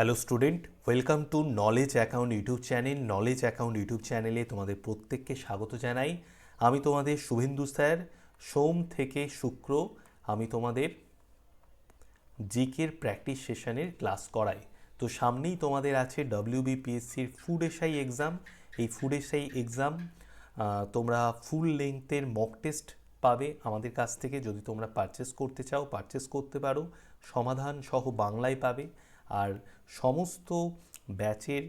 Hello student, welcome to knowledge account YouTube channel. Knowledge account YouTube চ্যানেলে তোমাদের প্রত্যেককে স্বাগত জানাই। আমি তোমাদের শুভেন্দু স্যার, সোম থেকে শুক্র আমি তোমাদের জিকের প্র্যাকটিস সেশনের ক্লাস করাই। তো সামনেই তোমাদের আছে ডব্লিউবিপিএসসির ফুড এসআই এক্সাম। এই ফুড এসআই এক্সাম তোমরা ফুল লেংথের মক টেস্ট পাবে আমাদের কাছ থেকে। যদি তোমরা পারচেস করতে চাও, পারচেস করতে পারো। সমাধান সহ বাংলায় পাবে। আর সমস্ত ব্যাচের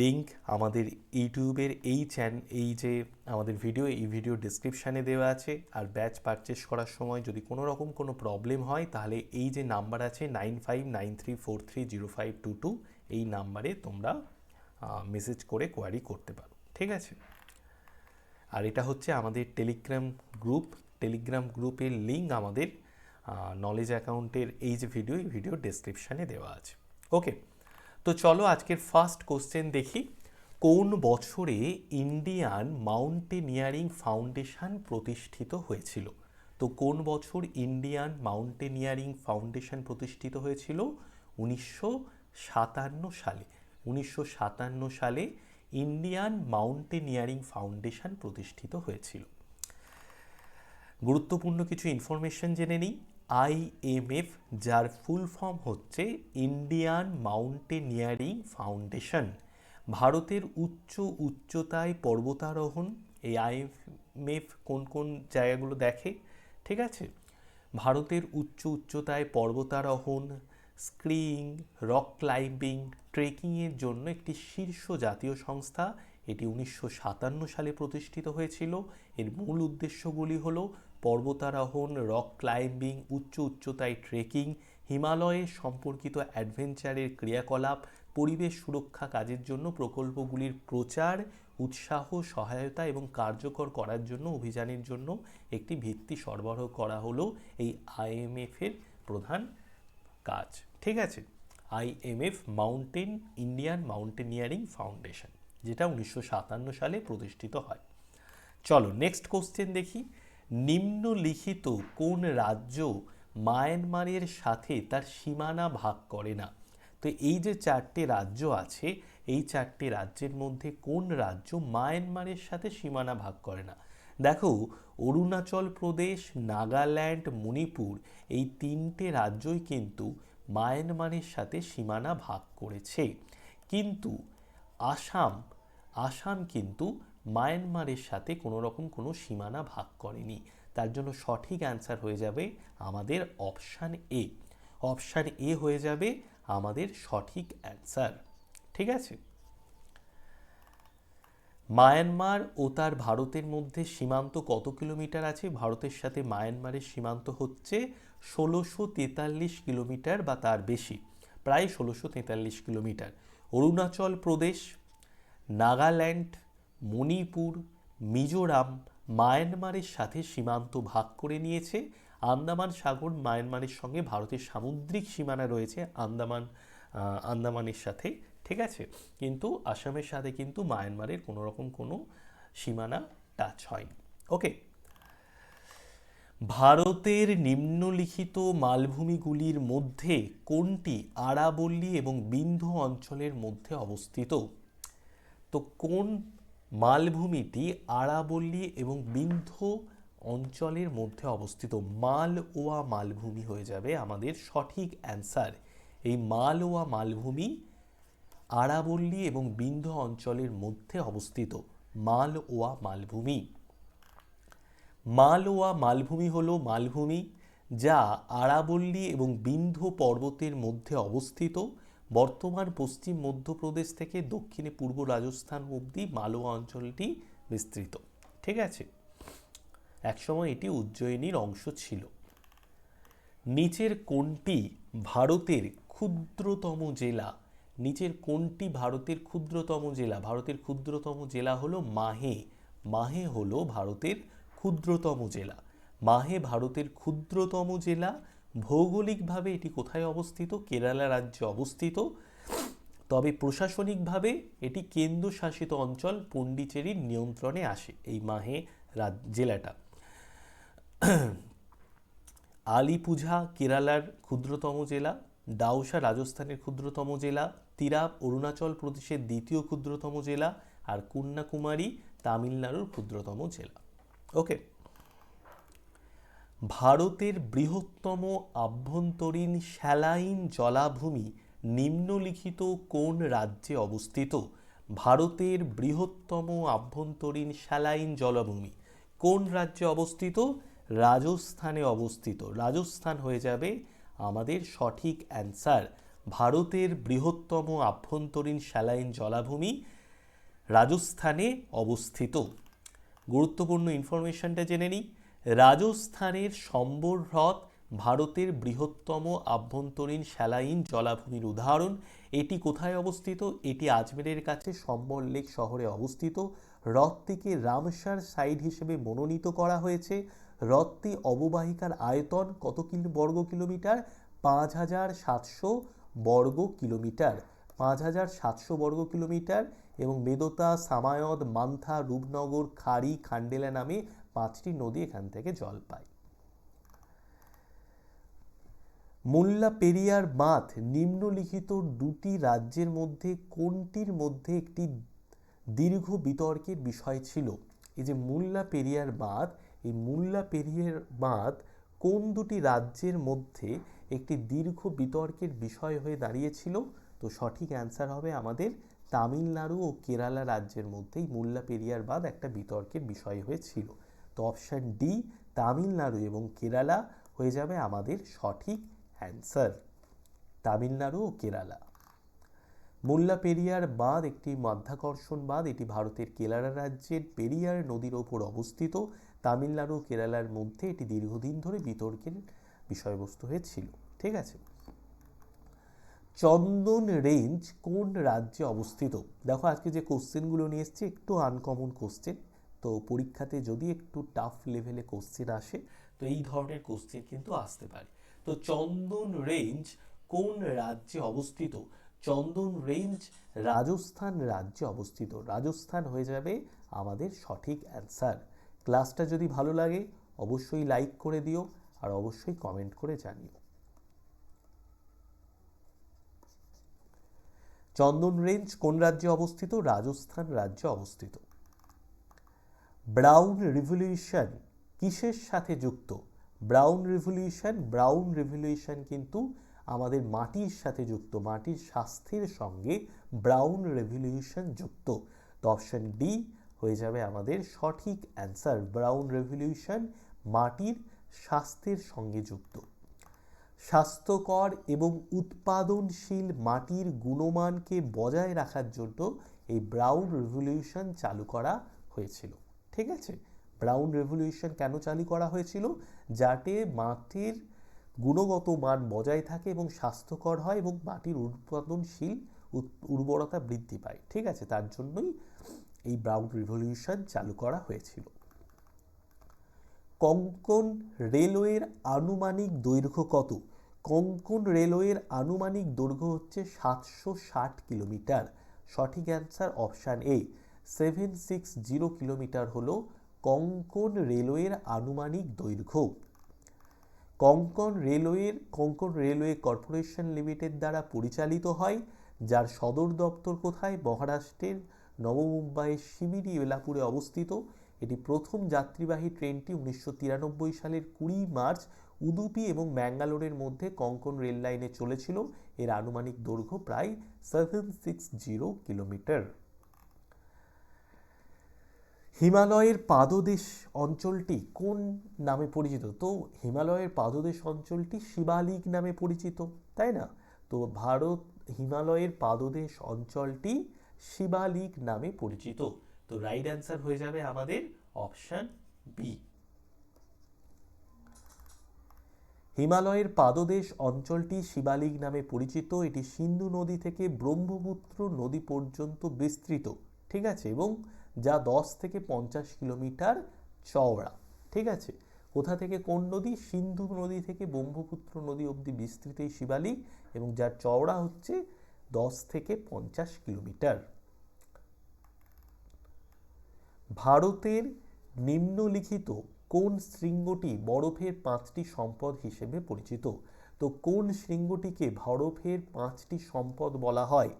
লিংক আমাদের ইউটিউবের এই চ্যান এই যে আমাদের ভিডিও এই ভিডিও ডিসক্রিপশানে দেওয়া আছে। আর ব্যাচ পারচেস করার সময় যদি কোনো রকম কোনো প্রবলেম হয়, তাহলে এই যে নাম্বার আছে nine five nine three four three zero five two two এই নাম্বারে তোমরা মেসেজ করে কোয়ারি করতে পারো। ঠিক আছে? আর এটা হচ্ছে আমাদের টেলিগ্রাম গ্রুপ টেলিগ্রাম গ্রুপের লিঙ্ক আমাদের নলেজ অ্যাকাউন্টের এই যে ভিডিও এই ভিডিও ডেসক্রিপশানে দেওয়া আছে। ওকে তো চলো আজকের ফার্স্ট কোশ্চেন দেখি। কোন বছরে ইন্ডিয়ান মাউন্টেনিয়ারিং ফাউন্ডেশন প্রতিষ্ঠিত হয়েছিল? তো কোন বছর ইন্ডিয়ান মাউন্টেনিয়ারিং ফাউন্ডেশন প্রতিষ্ঠিত হয়েছিল? উনিশশো সাতান্ন সালে। উনিশশো সাতান্ন সালে ইন্ডিয়ান মাউন্টেনিয়ারিং ফাউন্ডেশন প্রতিষ্ঠিত হয়েছিল। গুরুত্বপূর্ণ কিছু ইনফরমেশন জেনে নিই। আইএমএফ যার ফুল ফর্ম হচ্ছে ইন্ডিয়ান মাউন্টেনিয়ারিং ফাউন্ডেশন। ভারতের উচ্চ উচ্চতায় পর্বতারোহণ, এই আইএমএফ কোন কোন জায়গাগুলো দেখে? ঠিক আছে? ভারতের উচ্চ উচ্চতায় পর্বতারোহণ স্ক্রিং রক ক্লাইম্বিং ট্রেকিংয়ের জন্য একটি শীর্ষ জাতীয় সংস্থা। এটি উনিশশো সাতান্ন সালে প্রতিষ্ঠিত হয়েছিল। এর মূল উদ্দেশ্যগুলি হল পর্বতারোহণ, রক ক্লাইম্বিং, উচ্চ উচ্চতায় ট্রেকিং, হিমালয়ে সম্পর্কিত অ্যাডভেঞ্চারের ক্রিয়াকলাপ, পরিবেশ সুরক্ষা কাজের জন্য প্রকল্পগুলির প্রচার, উৎসাহ, সহায়তা এবং কার্যকর করার জন্য অভিযানের জন্য একটি ভিত্তি সরবরাহ করা হলো এই আইএমএফের প্রধান কাজ। ঠিক আছে? IMF mountain, Indian Mountaineering Foundation, যেটা উনিশশো সাতান্ন সালে প্রতিষ্ঠিত হয়। চলো নেক্সট কোশ্চেন দেখি। নিম্নলিখিত কোন রাজ্য মায়ানমারের সাথে তার সীমানা ভাগ করে না? তো এই যে চারটে রাজ্য আছে, এই চারটে রাজ্যের মধ্যে কোন রাজ্য মায়ানমারের সাথে সীমানা ভাগ করে না? দেখো, অরুণাচল প্রদেশ, নাগাল্যান্ড, মণিপুর, এই তিনটে রাজ্যই কিন্তু মায়ানমারের সাথে সীমানা ভাগ করেছে। কিন্তু আসাম আসাম কিন্তু মায়ানমারের সাথে কোনো রকম কোনো সীমানা ভাগ করেনি। তার জন্য সঠিক অ্যান্সার হয়ে যাবে আমাদের অপশান এ অপশান এ হয়ে যাবে আমাদের সঠিক অ্যান্সার ঠিক আছে? মায়ানমার ও তার ভারতের মধ্যে সীমান্ত কত কিলোমিটার আছে? ভারতের সাথে মায়ানমারের সীমান্ত হচ্ছে ষোলোশো তেতাল্লিশ কিলোমিটার বা তার বেশি, প্রায় ষোলোশো তেতাল্লিশ কিলোমিটার। অরুণাচল প্রদেশ, নাগাল্যান্ড মণিপুর, মিজোরাম, মায়ানমারের সাথে সীমান্ত ভাগ করে নিয়েছে। আন্দামান সাগর, মায়ানমারের সঙ্গে ভারতের সামুদ্রিক সীমানা রয়েছে আন্দামান আন্দামানের সাথে, ঠিক আছে? কিন্তু আসামের সাথে কিন্তু মায়ানমারের কোনো রকম কোনো সীমানা টাচ হয়নি। ওকে ভারতের নিম্নলিখিত মালভূমিগুলির মধ্যে কোনটি আরাবল্লী এবং বিন্ধু অঞ্চলের মধ্যে অবস্থিত? তো কোন মালভূমিটি আরাবল্লী এবং বিন্ধু অঞ্চলের মধ্যে অবস্থিত। মালওয়া মালভূমি হয়ে যাবে আমাদের সঠিক অ্যান্সার এই মালওয়া মালভূমি আরাবল্লী এবং বিন্ধু অঞ্চলের মধ্যে অবস্থিত। মালওয়া মালভূমি। মালওয়া মালভূমি হল মালভূমি যা আরাবল্লী এবং বিন্ধু পর্বতের মধ্যে অবস্থিত। বর্তমান পশ্চিম মধ্যপ্রদেশ থেকে দক্ষিণে পূর্ব রাজস্থান অবধি মালওয়া অঞ্চলটি বিস্তৃত। ঠিক আছে? একসময় এটি উজ্জয়িনীর অংশ ছিল। নিচের কোনটি ভারতের ক্ষুদ্রতম জেলা। নিচের কোনটি ভারতের ক্ষুদ্রতম জেলা। ভারতের ক্ষুদ্রতম জেলা হলো মাহে। মাহে হলো ভারতের ক্ষুদ্রতম জেলা। মাহে ভারতের ক্ষুদ্রতম জেলা। ভৌগোলিকভাবে এটি কোথায় অবস্থিত? কেরালা রাজ্যে অবস্থিত। তবে প্রশাসনিকভাবে এটি কেন্দ্রশাসিত অঞ্চল পন্ডিচেরির নিয়ন্ত্রণে আসে এই মাহে জেলাটা। আলিপুঝা কেরালার ক্ষুদ্রতম জেলা ডাউসা রাজস্থানের ক্ষুদ্রতম জেলা, তিরাপ অরুণাচল প্রদেশের দ্বিতীয় ক্ষুদ্রতম জেলা আর কন্যাকুমারী তামিলনাড়ুর ক্ষুদ্রতম জেলা। ওকে। ভারতের বৃহত্তম আভ্যন্তরীণ স্যালাইন জলাভূমি নিম্নলিখিত কোন রাজ্যে অবস্থিত? ভারতের বৃহত্তম আভ্যন্তরীণ স্যালাইন জলাভূমি কোন রাজ্যে অবস্থিত? রাজস্থানে অবস্থিত। রাজস্থান হয়ে যাবে আমাদের সঠিক অ্যান্সার। ভারতের বৃহত্তম আভ্যন্তরীণ স্যালাইন জলাভূমি রাজস্থানে অবস্থিত। গুরুত্বপূর্ণ ইনফরমেশনটা জেনে নিই। রাজস্থানের সম্বর হ্রদ ভারতের বৃহত্তম আভ্যন্তরীণ স্যালাইন জলাভূমির উদাহরণ। এটি কোথায় অবস্থিত? এটি আজমেরের কাছে সম্বর লেক শহরে অবস্থিত। হ্রদটিকে রামসার সাইড হিসেবে মনোনীত করা হয়েছে। হ্রদটি অববাহিকার আয়তন কত কিলো বর্গ কিলোমিটার? পাঁচ হাজার সাতশো বর্গ কিলোমিটার। পাঁচ হাজার সাতশো বর্গ কিলোমিটার এবং মেদতা, সামায়দ, মান্থা, রূপনগর, খাড়ি, খান্ডেলা নামে পাঁচটি নদী এখান থেকে জল পায়। মোল্লা পেরিয়ার বাঁধ নিম্নলিখিত দুটি রাজ্যের মধ্যে কোনটির মধ্যে একটি দীর্ঘ বিতর্কের বিষয় ছিল? এই যে মুল্লা পেরিয়ার বাঁধ এই মুল্লা পেরিয়ার বাঁধ কোন দুটি রাজ্যের মধ্যে একটি দীর্ঘ বিতর্কের বিষয় হয়ে দাঁড়িয়েছিল? তো সঠিক অ্যান্সার হবে আমাদের তামিলনাড়ু ও কেরালা রাজ্যের মধ্যেই মুল্লা পেরিয়ার বাঁধ একটা বিতর্কের বিষয় হয়েছিল। তো অপশান ডি তামিলনাড়ু এবং কেরালা হয়ে যাবে আমাদের সঠিক অ্যান্সার তামিলনাড়ু ও কেরালা। মোল্লা পেরিয়ার বাঁধ একটি মাধ্যাকর্ষণ বাঁধ, এটি ভারতের কেরালা রাজ্যের পেরিয়ার নদীর ওপর অবস্থিত। তামিলনাড়ু কেরালার মধ্যে এটি দীর্ঘদিন ধরে বিতর্কের বিষয়বস্তু হয়েছিল, ঠিক আছে? চন্দন রেঞ্জ কোন রাজ্যে অবস্থিত? দেখো, আজকে যে কোশ্চেনগুলো নিয়ে এসেছি, একটু আনকমন কোশ্চেন তো পরীক্ষাতে যদি একটু টাফ লেভেলে কোশ্চেন আসে, তো এই ধরনের কোশ্চেন কিন্তু আসতে পারে। তো চন্দন রেঞ্জ কোন রাজ্যে অবস্থিত? চন্দন রেঞ্জ রাজস্থান রাজ্যে অবস্থিত। রাজস্থান হয়ে যাবে আমাদের সঠিক অ্যান্সার ক্লাসটা যদি ভালো লাগে, অবশ্যই লাইক করে দিও আর অবশ্যই কমেন্ট করে জানিও। চন্দন রেঞ্জ কোন রাজ্যে অবস্থিত? রাজস্থান রাজ্যে অবস্থিত। ব্রাউন রিভলিউশন কিসের সাথে যুক্ত? ব্রাউন রিভলিউশন ব্রাউন রিভলিউশন কিন্তু আমাদের মাটির সাথে যুক্ত, মাটির স্বাস্থ্যের সঙ্গে ব্রাউন রেভলিউশন যুক্ত। তো অপশন ডি হয়ে যাবে আমাদের সঠিক অ্যান্সার, ব্রাউন রেভলিউশন মাটির স্বাস্থ্যের সঙ্গে যুক্ত। স্বাস্থ্যকর এবং উৎপাদনশীল মাটির গুণমানকে বজায় রাখার জন্য এই ব্রাউন রেভলিউশন চালু করা হয়েছিল। ঠিক আছে? ব্রাউন রেভলিউশন কেন চালু করা হয়েছিল? যাতে মাটির গুণগত মান বজায় থাকে এবং স্বাস্থ্যকর হয় এবং মাটির উৎপাদনশীল উর্বরতা বৃদ্ধি পায়। ঠিক আছে? তার জন্যই এই ব্রাউন রিভলিউশন চালু করা হয়েছিল। কঙ্কন রেলওয়ের আনুমানিক দৈর্ঘ্য কত? কঙ্কন রেলওয়ের আনুমানিক দৈর্ঘ্য হচ্ছে সাতশো ষাট কিলোমিটার। সঠিক answer option A seven six zero kilometre হল কঙ্কন রেলওয়ের আনুমানিক দৈর্ঘ্য। কঙ্কন রেলওয়ের, কঙ্কন রেলওয়ে কর্পোরেশন লিমিটেড দ্বারা পরিচালিত হয়, যার সদর দপ্তর কোথায়? মহারাষ্ট্রের নবমুম্বাইয়ের শিবিরি এলাপুরে অবস্থিত। এটি প্রথম যাত্রীবাহী ট্রেনটি উনিশশো তিরানব্বই সালের কুড়ি মার্চ উদুপি এবং ম্যাঙ্গালোরের মধ্যে কঙ্কন রেল লাইনে চলেছিল। এর আনুমানিক দৈর্ঘ্য প্রায় সেভেন সিক্স জিরো কিলোমিটার। হিমালয়ের পাদদেশ অঞ্চলটি কোন নামে পরিচিত? তো হিমালয়ের পাদদেশ অঞ্চলটি শিবালিক নামে পরিচিত, তাই না? তো ভারত হিমালয়ের পাদদেশ অঞ্চলটি শিবালিক নামে পরিচিত। তো রাইট অ্যান্সার হয়ে যাবে আমাদের অপশন বি হিমালয়ের পাদদেশ অঞ্চলটি শিবালিক নামে পরিচিত। এটি সিন্ধু নদী থেকে ব্রহ্মপুত্র নদী পর্যন্ত বিস্তৃত, ঠিক আছে? এবং যা দশ থেকে পঞ্চাশ কিলোমিটার চওড়া, ঠিক আছে? কোথা থেকে কোন নদী? সিন্ধু নদী থেকে ব্রহ্মপুত্র নদী অবধি বিস্তৃত এই শিবালিক এবং যার চওড়া হচ্ছে দশ থেকে পঞ্চাশ কিলোমিটার। ভারতের নিম্নলিখিত কোন শৃঙ্গটি বরফের পাঁচটি সম্পদ হিসেবে পরিচিত? তো তো কোন শৃঙ্গটিকে বরফের পাঁচটি সম্পদ বলা হয়?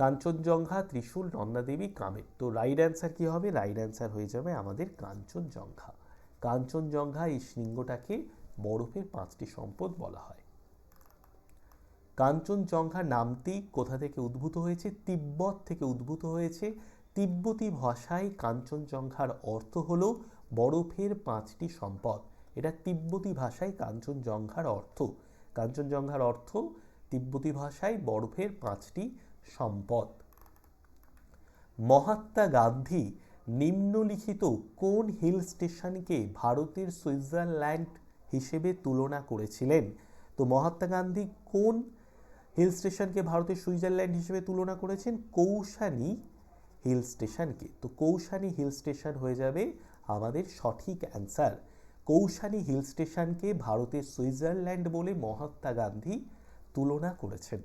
কাঞ্চনজঙ্ঘা, ত্রিশূল, নন্দাদেবী, কামের। তো রাইট অ্যান্সার কী হবে? রাইট অ্যান্সার হয়ে যাবে আমাদের কাঞ্চনজঙ্ঘা। কাঞ্চনজঙ্ঘা এই শৃঙ্গটাকে বরফের পাঁচটি সম্পদ বলা হয়। কাঞ্চনজঙ্ঘা নামটি কোথা থেকে উদ্ভূত হয়েছে? তিব্বত থেকে উদ্ভূত হয়েছে। তিব্বতী ভাষায় কাঞ্চনজঙ্ঘার অর্থ হলো বরফের পাঁচটি সম্পদ। এটা তিব্বতী ভাষায় কাঞ্চনজঙ্ঘার অর্থ। কাঞ্চনজঙ্ঘার অর্থ তিব্বতী ভাষায় বরফের পাঁচটি সম্পদ। মহাত্মা গান্ধী নিম্নলিখিত কোন হিল স্টেশনকে ভারতের সুইজারল্যান্ড হিসেবে তুলনা করেছিলেন? তো মহাত্মা গান্ধী কোন হিল স্টেশনকে ভারতের সুইজারল্যান্ড হিসেবে তুলনা করেছেন? কৌশানি হিল স্টেশনকে। তো কৌশানি হিল স্টেশন হয়ে যাবে আমাদের সঠিক অ্যান্সার। কৌশানি হিল স্টেশনকে ভারতের সুইজারল্যান্ড বলে মহাত্মা গান্ধী তুলনা করেছেন।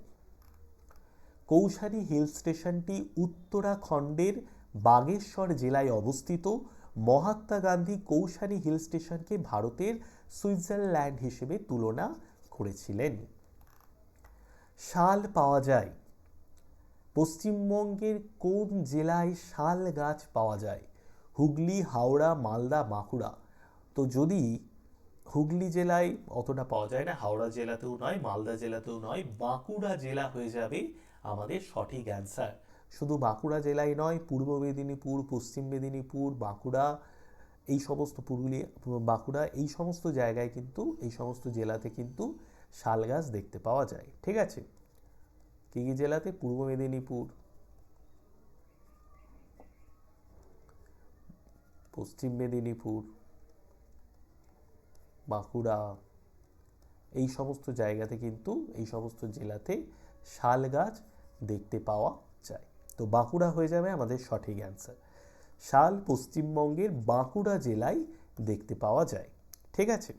কৌশানি হিল স্টেশনটি উত্তরাখণ্ডের বাগেশ্বর জেলায় অবস্থিত। মহাত্মা গান্ধী কৌশানি হিল স্টেশনকে ভারতের সুইজারল্যান্ড হিসেবে তুলনা করেছিলেন। শাল পাওয়া যায়। পশ্চিমবঙ্গের কোন জেলায় শাল গাছ পাওয়া যায়? হুগলি, হাওড়া, মালদা বাঁকুড়া তো যদি হুগলি জেলায় অতটা পাওয়া যায় না, হাওড়া জেলাতেও নয়, মালদা জেলাতেও নয়, বাঁকুড়া জেলা হয়ে যাবে আমাদের সঠিক অ্যান্সার শুধু বাঁকুড়া জেলায় নয়, পূর্ব মেদিনীপুর, পশ্চিম মেদিনীপুর, বাঁকুড়া, এই সমস্ত পুরুলিয়া, বাঁকুড়া, এই সমস্ত জায়গায় কিন্তু, এই সমস্ত জেলাতে কিন্তু শাল গাছ দেখতে পাওয়া যায়। ঠিক আছে? কী কী জেলাতে? পূর্ব মেদিনীপুর। পশ্চিম মেদিনীপুর, বাঁকুড়া, এই সমস্ত জায়গাতে কিন্তু, এই সমস্ত জেলাতে শাল গাছ দেখতে পাওয়া যায়। তো বাঁকুড়া হয়ে যাবে আমাদের সঠিক অ্যান্সার শাল পশ্চিমবঙ্গের বাঁকুড়া জেলায় দেখতে পাওয়া যায়। ঠিক আছে?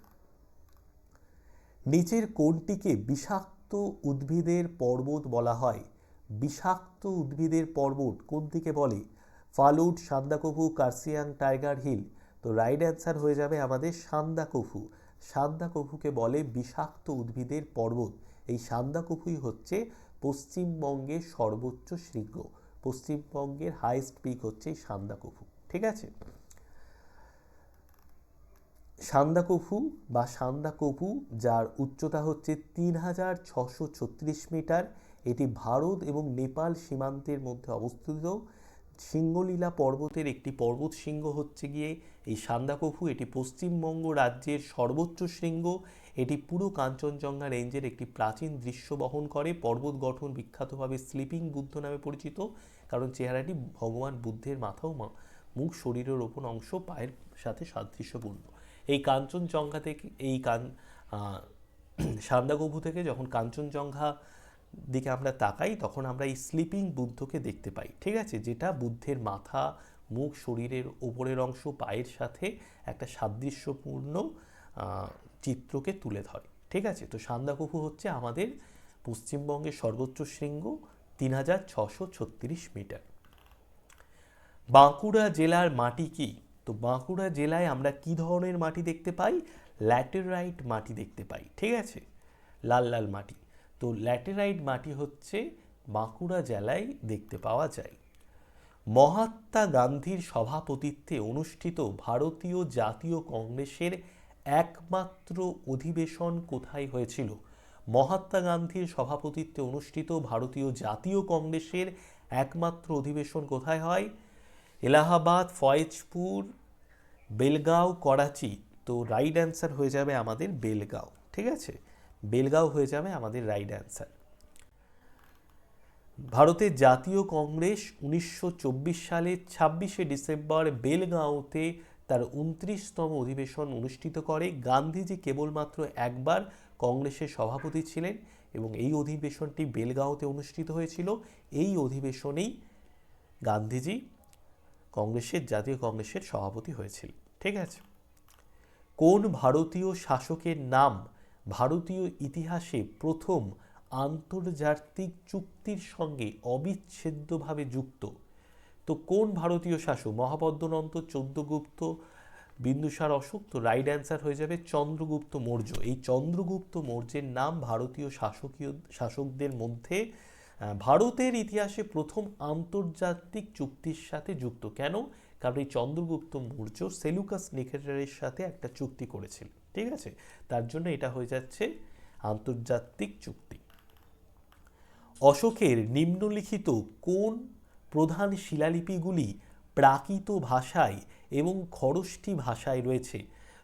নিচের কোনটিকে বিষাক্ত উদ্ভিদের পর্বত বলা হয়। বিষাক্ত উদ্ভিদের পর্বত কোন দিকে বলে? Phalut, Sandakphu, Kurseong, Tiger Hill. তো রাইট অ্যান্সার হয়ে যাবে আমাদের সান্দাকফু। সান্দাকফুকে বলে বিষাক্ত উদ্ভিদের পর্বত। এই সান্দাকফুই হচ্ছে পশ্চিমবঙ্গের সর্বোচ্চ শৃঙ্গ। পশ্চিমবঙ্গের হাইস্ট পিক হচ্ছে এই সান্দাকফু। ঠিক আছে? সান্দাকফু বা সান্দাকফু যার উচ্চতা হচ্ছে তিন হাজার ছশো ছত্রিশ মিটার, এটি ভারত এবং নেপাল সীমান্তের মধ্যে অবস্থিত। সিংহলীলা পর্বতের একটি পর্বত শৃঙ্গ হচ্ছে গিয়ে এই সান্দাকফু। এটি পশ্চিমবঙ্গ রাজ্যের সর্বোচ্চ শৃঙ্গ। এটি পুরো কাঞ্চনজঙ্ঘা রেঞ্জের একটি প্রাচীন দৃশ্য বহন করে। পর্বত গঠন বিখ্যাতভাবে স্লিপিং বুদ্ধ নামে পরিচিত, কারণ চেহারাটি ভগবান বুদ্ধের মাথাও ও মুখ শরীরের ওপর অংশ, পায়ের সাথে সাদৃশ্যপূর্ণ। এই কাঞ্চনজঙ্ঘা থেকে, এই কান সান্দাকফু থেকে যখন কাঞ্চনজঙ্ঘা দিকে আমরা তাকাই, তখন আমরা এই স্লিপিং বুদ্ধকে দেখতে পাই, ঠিক আছে? যেটা বুদ্ধের মাথা, মুখ, শরীরের ওপরের অংশ, পায়ের সাথে একটা সাদৃশ্যপূর্ণ চিত্রকে তুলে ধরে, ঠিক আছে? তো সান্দাকফু হচ্ছে আমাদের পশ্চিমবঙ্গের সর্বোচ্চ শৃঙ্গ, তিন হাজার ছশো ছত্রিশ মিটার। বাঁকুড়া জেলার মাটি কি? তো বাঁকুড়া জেলায় আমরা কি ধরনের মাটি দেখতে পাই? ল্যাটেরাইট মাটি দেখতে পাই, ঠিক আছে? লাল লাল মাটি। তো ল্যাটেরাইট মাটি হচ্ছে বাঁকুড়া জেলায় দেখতে পাওয়া যায়। মহাত্মা গান্ধীর সভাপতিত্বে অনুষ্ঠিত ভারতীয় জাতীয় কংগ্রেসের একমাত্র অধিবেশন কোথায় হয়েছিল? মহাত্মা গান্ধীর সভাপতিত্বে অনুষ্ঠিত ভারতীয় জাতীয় কংগ্রেসের একমাত্র অধিবেশন কোথায় হয়? এলাহাবাদ, ফয়েজপুর, বেলগাঁও, করাচি। তো রাইট অ্যান্সার হয়ে যাবে আমাদের বেলগাঁও, ঠিক আছে? বেলগাঁও হয়ে যাবে আমাদের রাইট অ্যান্সার। ভারতের জাতীয় কংগ্রেস উনিশশো চব্বিশ সালে ছাব্বিশে ডিসেম্বর বেলগাঁওতে তার উনত্রিশতম অধিবেশন অনুষ্ঠিত করে। গান্ধীজি কেবলমাত্র একবার কংগ্রেসের সভাপতি ছিলেন এবং এই অধিবেশনটি বেলগাঁওতে অনুষ্ঠিত হয়েছিল। এই অধিবেশনেই গান্ধীজি কংগ্রেসের, জাতীয় কংগ্রেসের সভাপতি হয়েছিল ঠিক আছে? কোন ভারতীয় শাসকের নাম ভারতীয় ইতিহাসে প্রথম আন্তর্জাতিক চুক্তির সঙ্গে অবিচ্ছেদ্যভাবে যুক্ত। তো কোন ভারতীয় শাসক? মহাপদ্মনন্ত চৌদ্দগুপ্ত বিন্দুসার অশোক? তো রাইট অ্যান্সার হয়ে যাবে চন্দ্রগুপ্ত মৌর্য। এই চন্দ্রগুপ্ত মৌর্যের নাম ভারতীয় শাসকীয় শাসকদের মধ্যে ভারতের ইতিহাসে প্রথম আন্তর্জাতিক চুক্তির সাথে যুক্ত। কেন? কারণ এই চন্দ্রগুপ্ত মৌর্য সেলুকাস নিকেটারের সাথে একটা চুক্তি করেছিল, ঠিক আছে? তার জন্য এটা হয়ে যাচ্ছে আন্তর্জাতিক চুক্তি। অশোকের নিম্নলিখিত কোন প্রধান শিলালিপিগুলি প্রাকৃত ভাষায় এবং খরষ্টি ভাষায় রয়েছে?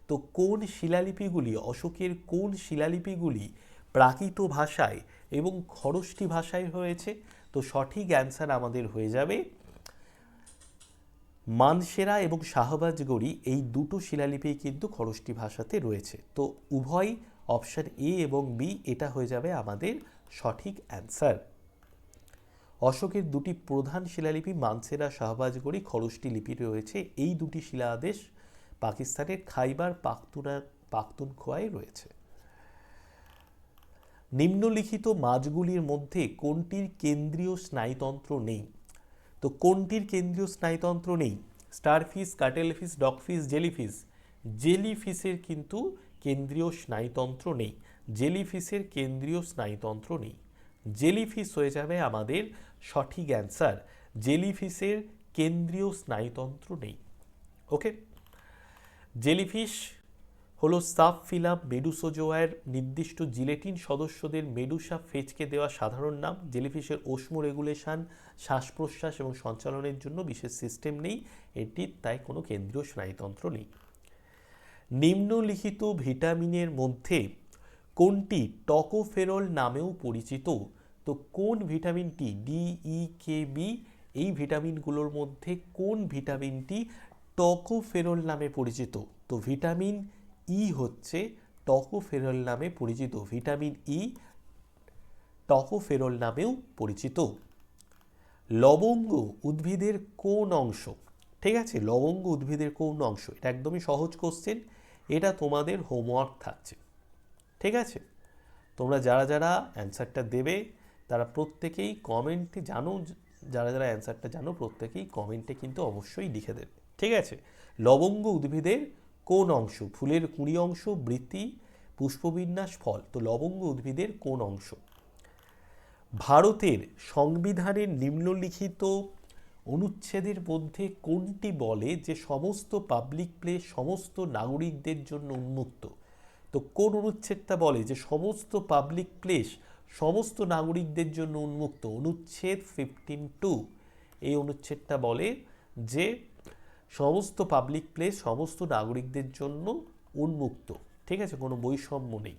তো কোন শিলালিপিগুলি, অশোকের কোন শিলালিপিগুলি প্রাকৃত ভাষায় এবং খরষ্টি ভাষায় হয়েছে? তো সঠিক অ্যান্সার আমাদের হয়ে যাবে মানসেরা এবং শাহবাজগড়ি এই দুটো শিলালিপি কিন্তু খরষ্টি ভাষাতে রয়েছে। তো উভয় অপশান এ এবং বি, এটা হয়ে যাবে আমাদের সঠিক অ্যান্সার। অশোকের দুটি প্রধান শিলালিপি মানসেরা শাহবাজগড়ি খরষ্টি লিপি রয়েছে। এই দুটি শিলাদেশ পাকিস্তানের খাইবার পাখতুনা, পাখতুনখোয়ায় রয়েছে। নিম্নলিখিত মাছগুলির মধ্যে কোনটির কেন্দ্রীয় স্নায়ুতন্ত্র নেই? তো কোনটির কেন্দ্রীয় স্নায়ুতন্ত্র নেই? স্টারফিশ কাটেলফিশ ডগফিশ জেলিফিশ জেলিফিশের কিন্তু কেন্দ্রীয় স্নায়ুতন্ত্র নেই। জেলিফিশের কেন্দ্রীয় স্নায়ুতন্ত্র নেই। জেলিফিশ হয়ে যাবে আমাদের সঠিক অ্যান্সার। জেলিফিশের কেন্দ্রীয় স্নায়ুতন্ত্র নেই। ওকে? জেলিফিশ হলো সাব ফিলাম মেডুসোজোয়ার নির্দিষ্ট জিলেটিন সদস্যদের মেডুসা ফেচকে দেওয়া সাধারণ নাম। জেলিফিশের ওসমো রেগুলেশন শ্বাস প্রশ্বাস এবং সঞ্চালনের জন্য বিশেষ সিস্টেম নেই। এটির তাই কোনো কেন্দ্রীয় স্নায়ুতন্ত্র নেই। নিম্নলিখিত ভিটামিনের মধ্যে কোনটি টকোফেরল নামেও পরিচিত? তো কোন ভিটামিনটি ডি ই কে বি এই ভিটামিনগুলোর মধ্যে কোন ভিটামিনটি টকোফেরল নামে পরিচিত? তো ভিটামিন ই হচ্ছে টকোফেরল নামে পরিচিত, ভিটামিন ই টকোফেরল নামেও পরিচিত। লবঙ্গ উদ্ভিদের কোন অংশ? ঠিক আছে, লবঙ্গ উদ্ভিদের কোন অংশ? এটা একদমই সহজ কোশ্চেন এটা তোমাদের হোমওয়ার্ক থাকছে। ঠিক আছে? তোমরা যারা যারা অ্যান্সারটা দেবে, তারা প্রত্যেকেই কমেন্টে জানো, যারা যারা অ্যান্সারটা জানো, প্রত্যেকেই কমেন্টে কিন্তু অবশ্যই লিখে দেবে। ঠিক আছে? লবঙ্গ উদ্ভিদের কোন অংশ? ফুলের কুড়ি অংশ, বৃত্তি, পুষ্পবিন্যাস, ফল। তো লবঙ্গ উদ্ভিদের কোন অংশ? ভারতের সংবিধানের নিম্নলিখিত অনুচ্ছেদের মধ্যে কোনটি বলে যে সমস্ত পাবলিক প্লেস সমস্ত নাগরিকদের জন্য উন্মুক্ত? তো কোন অনুচ্ছেদটা বলে যে সমস্ত পাবলিক প্লেস সমস্ত নাগরিকদের জন্য উন্মুক্ত? অনুচ্ছেদ ফিফটিন টু এই অনুচ্ছেদটা বলে যে সমস্ত পাবলিক প্লেস সমস্ত নাগরিকদের জন্য উন্মুক্ত। ঠিক আছে? কোনো বৈষম্য নেই।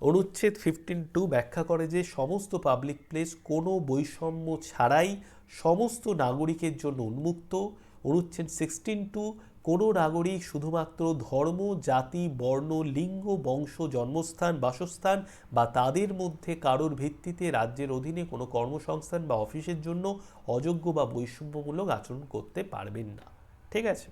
অনুচ্ছেদ ফিফটিন টু ব্যাখ্যা করে যে সমস্ত পাবলিক প্লেস কোনো বৈষম্য ছাড়াই সমস্ত নাগরিকের জন্য উন্মুক্ত। অনুচ্ছেদ সিক্সটিন টু কোনো নাগরিক শুধুমাত্র ধর্ম, জাতি, বর্ণ, লিঙ্গ, বংশ, জন্মস্থান, বাসস্থান বা তাদের মধ্যে কারোর ভিত্তিতে রাজ্যের অধীনে কোনো কর্মসংস্থান বা অফিসের জন্য অযোগ্য বা বৈষম্যমূলক আচরণ করতে পারবেন না। ঠিক আছে?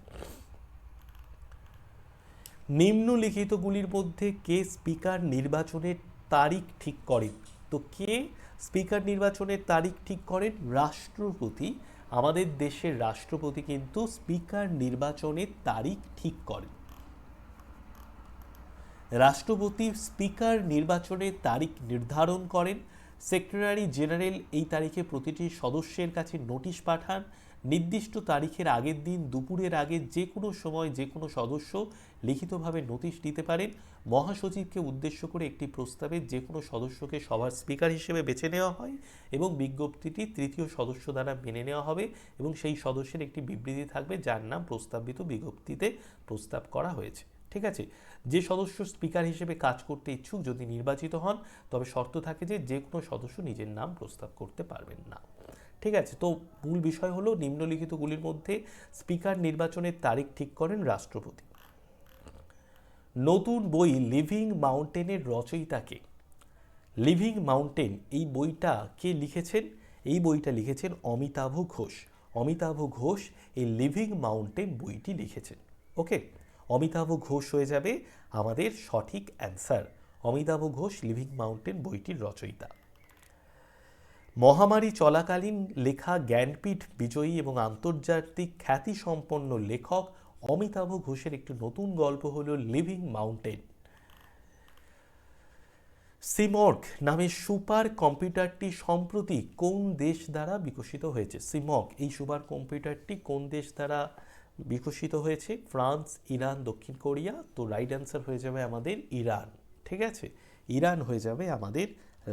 নিম্নলিখিতগুলির মধ্যে কে স্পিকার নির্বাচনের তারিখ ঠিক করেন? তো কে স্পিকার নির্বাচনের তারিখ ঠিক করেন? রাষ্ট্রপতি আমাদের দেশের রাষ্ট্রপতি কিন্তু স্পিকার নির্বাচনের তারিখ ঠিক করেন। রাষ্ট্রপতি স্পিকার নির্বাচনের তারিখ নির্ধারণ করেন। সেক্রেটারি জেনারেল এই তারিখে প্রতিটি সদস্যের কাছে নোটিশ পাঠান। নির্দিষ্ট তারিখের আগের দিন, দুপুরের আগে যে কোনো সময় যে কোনো সদস্য লিখিতভাবে নোটিশ দিতে পারেন। মহাসচিবকে উদ্দেশ্য করে একটি প্রস্তাবে যে কোনো সদস্যকে সভার স্পিকার হিসেবে বেছে নেওয়া হয় এবং বিজ্ঞপ্তিটি তৃতীয় সদস্য দ্বারা মেনে নেওয়া হবে এবং সেই সদস্যের একটি বিবৃতি থাকবে যার নাম প্রস্তাবিত বিজ্ঞপ্তিতে প্রস্তাব করা হয়েছে। ঠিক আছে? যে সদস্য স্পিকার হিসেবে কাজ করতে ইচ্ছুক যদি নির্বাচিত হন, তবে শর্ত থাকে যে যে কোনো সদস্য নিজের নাম প্রস্তাব করতে পারবেন না। ঠিক আছে? তো মূল বিষয় হলো নিম্নলিখিতগুলির মধ্যে স্পিকার নির্বাচনের তারিখ ঠিক করেন রাষ্ট্রপতি। নতুন বই লিভিং মাউন্টেনের রচয়িতাকে লিভিং মাউন্টেন, এই বইটা কে লিখেছেন? এই বইটা লিখেছেন অমিতাভ ঘোষ। অমিতাভ ঘোষ এই লিভিং মাউন্টেন বইটি লিখেছেন। ওকে? অমিতাভ ঘোষ হয়ে যাবে আমাদের সঠিক answer. Amitav Ghosh Living Mountain বইটির রচয়িতা। মহামারী চলাকালীন লেখা জ্ঞানপীঠ বিজয়ী এবং আন্তর্জাতিক খ্যাতিসম্পন্ন লেখক অমিতাভ ঘোষের একটি নতুন গল্প হল লিভিং মাউন্টেন। সিমর্ক নামে সুপার কম্পিউটারটি সম্প্রতি কোন দেশ দ্বারা বিকশিত হয়েছে? সিমর্ক, এই সুপার কম্পিউটারটি কোন দেশ দ্বারা বিকশিত হয়েছে? ফ্রান্স, ইরান, দক্ষিণ কোরিয়া? তো রাইট অ্যান্সার হয়ে যাবে আমাদের ইরান, ঠিক আছে? ইরান হয়ে যাবে আমাদের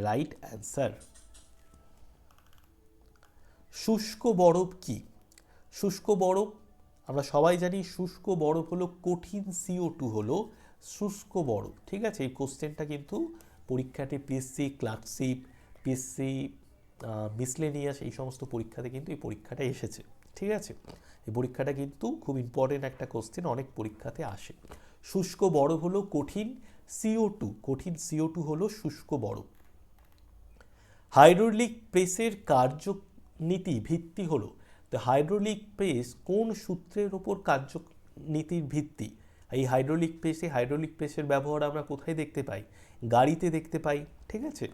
রাইট অ্যান্সার শুষ্ক বরফ কি? শুষ্ক বরফ, আমরা সবাই জানি শুষ্ক বরফ হলো কঠিন সিও টু হলো শুষ্ক বরফ, ঠিক আছে? এই কোশ্চেনটা কিন্তু পরীক্ষাতে পিএসসি ক্লার্কশিপ পিএসসি মিসলেনিয়াস এই সমস্ত পরীক্ষাতে কিন্তু এই পরীক্ষাটা এসেছে, ঠিক আছে? এই পরীক্ষাটা কিন্তু খুব ইম্পর্টেন্ট একটা কোশ্চেন অনেক পরীক্ষাতে আসে। শুষ্ক বরফ হলো কঠিন সিও টু কঠিন সিও টু হলো শুষ্ক বরফ। হাইড্রোলিক প্রেসের কার্যনীতি ভিত্তি হলো তো হাইড্রোলিক প্রেস কোন সূত্রের ওপর কার্যনীতির ভিত্তি? এই হাইড্রোলিক প্রেসে হাইড্রোলিক প্রেসের ব্যবহার আমরা কোথায় দেখতে পাই? গাড়িতে দেখতে পাই, ঠিক আছে?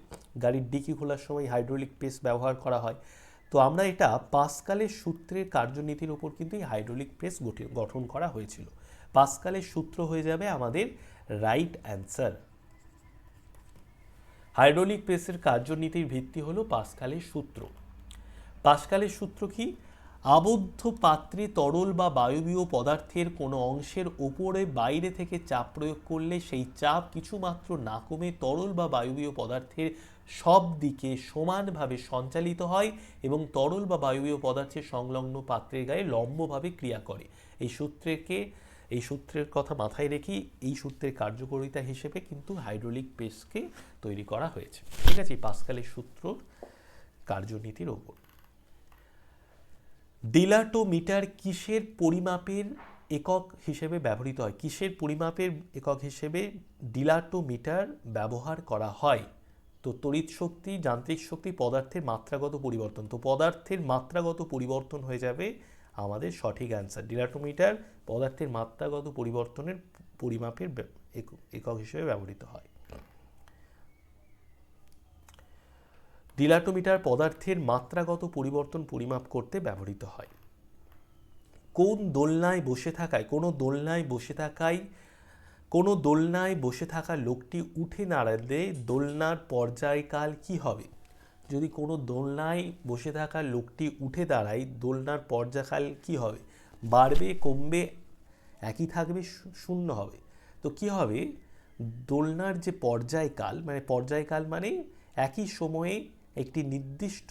গাড়ির ডিকি খোলার সময় হাইড্রোলিক প্রেস ব্যবহার করা হয়। তো আমরা এটা পাসকালের সূত্রের কার্যনীতির ওপর কিন্তু এই হাইড্রোলিক প্রেস গঠন করা হয়েছিল। পাসকালের সূত্র হয়ে যাবে আমাদের রাইট অ্যান্সার। হাইড্রোলিক প্রেসের কার্যনীতির ভিত্তি হলো পাসকালের সূত্র। পাসকালের সূত্র কি? আবদ্ধ পাত্রে তরল বা বায়বীয় পদার্থের কোনো অংশের ওপরে বাইরে থেকে চাপ প্রয়োগ করলে সেই চাপ কিছুমাত্র না কমে তরল বা বায়বীয় পদার্থের সব দিকে সমানভাবে সঞ্চালিত হয় এবং তরল বা বায়বীয় পদার্থের সংলগ্ন পাত্রের গায়ে লম্বভাবে ক্রিয়া করে। এই সূত্রকে এই সূত্রের কথা মাথায় রেখে এই সূত্রের কার্যকারিতা হিসেবে কিন্তু হাইড্রোলিক প্রেসকে তৈরি করা হয়েছে। ঠিক আছে, এই পাসকালের সূত্র কার্যনীতির ওপর। ডিলাটোমিটার কিসের পরিমাপের একক হিসেবে ব্যবহৃত হয়? কিসের পরিমাপের একক হিসেবে ডিলাটোমিটার ব্যবহার করা হয়? তো তড়িৎ শক্তি, যান্ত্রিক শক্তি পদার্থের মাত্রাগত পরিবর্তন। তো পদার্থের মাত্রাগত পরিবর্তন হয়ে যাবে আমাদের সঠিক অ্যান্সার ডিলাটোমিটার পদার্থের মাত্রাগত পরিবর্তনের পরিমাপের একক হিসেবে ব্যবহৃত হয়। ডিলাটোমিটার পদার্থের মাত্রাগত পরিবর্তন পরিমাপ করতে ব্যবহৃত হয়। কোন দোলনায় বসে থাকায়, কোনো দোলনায় বসে থাকায়, কোনো দোলনায় বসে থাকা লোকটি উঠে নাড়ালে দোলনার পর্যায়কাল কি হবে? যদি কোনো দোলনায় বসে থাকা লোকটি উঠে দাঁড়ায়, দোলনার পর্যায়কাল কি হবে? বাড়বে, কমবে, একই থাকবে শূন্য হবে। তো কি হবে? দোলনার যে পর্যায়কাল মানে পর্যায়কাল মানে একই সময়ে একটি নির্দিষ্ট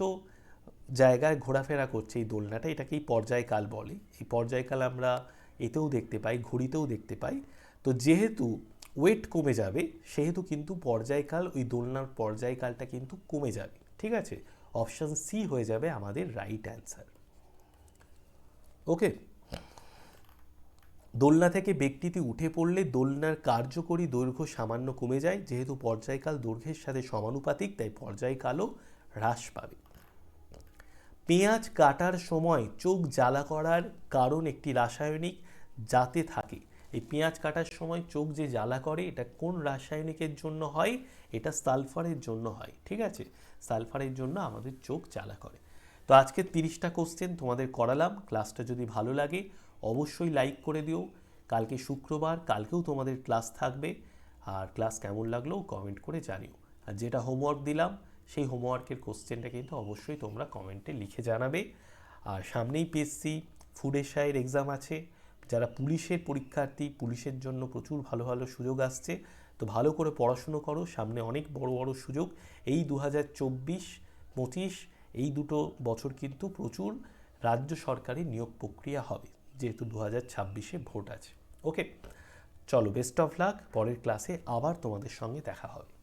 জায়গায় ঘোরাফেরা করছে এই দোলনাটা, এটাকেই পর্যায়কাল বলে। এই পর্যায়কাল আমরা এতেও দেখতে পাই ঘড়িতেও দেখতে পাই। তো যেহেতু ওয়েট কমে যাবে, সেহেতু কিন্তু পর্যায়কাল, ওই দোলনার পর্যায়কালটা কিন্তু কমে যাবে। ঠিক আছে? অপশান সি হয়ে যাবে আমাদের রাইট অ্যান্সার। ওকে? দোলনা থেকে ব্যক্তিটি উঠে পড়লে দোলনার কার্যকরী দৈর্ঘ্য সামান্য কমে যায়, যেহেতু পর্যায়কাল দৈর্ঘ্যের সাথে সমানুপাতিক, তাই পর্যায়কালও হ্রাস পাবে। পেঁয়াজ কাটার সময় চোখ জ্বালা করার কারণ একটি রাসায়নিক যাতে থাকে। এই পেঁয়াজ কাটার সময় চোখ যে জ্বালা করে, এটা কোন রাসায়নিকের জন্য হয়? এটা সালফারের জন্য হয়, ঠিক আছে? সালফারের জন্য আমাদের চোখ জ্বালা করে। তো আজকে তিরিশটা কোশ্চেন তোমাদের করালাম। ক্লাসটা যদি ভালো লাগে, অবশ্যই লাইক করে দিও। কালকে শুক্রবার, কালকেও তোমাদের ক্লাস থাকবে। আর ক্লাস কেমন লাগলেও কমেন্ট করে জানিও। আর যেটা হোমওয়ার্ক দিলাম সেই হোমওয়ার্কের কোশ্চেনটা কিন্তু অবশ্যই তোমরা কমেন্টে লিখে জানাবে। আর সামনেই পিএসসি ফুড এশায়ের এক্সাম আছে। যারা পুলিশের পরীক্ষার্থী, পুলিশের জন্য প্রচুর ভালো ভালো সুযোগ আসছে। তো ভালো করে পড়াশুনো করো, সামনে অনেক বড় বড় সুযোগ। এই দু হাজার চব্বিশ, পঁচিশ, এই দুটো বছর কিন্তু প্রচুর রাজ্য সরকারি নিয়োগ প্রক্রিয়া হবে, যেহেতু দু হাজার ছাব্বিশে ভোট আছে। ওকে চলো বেস্ট অফ লাক পরের ক্লাসে আবার তোমাদের সঙ্গে দেখা হবে।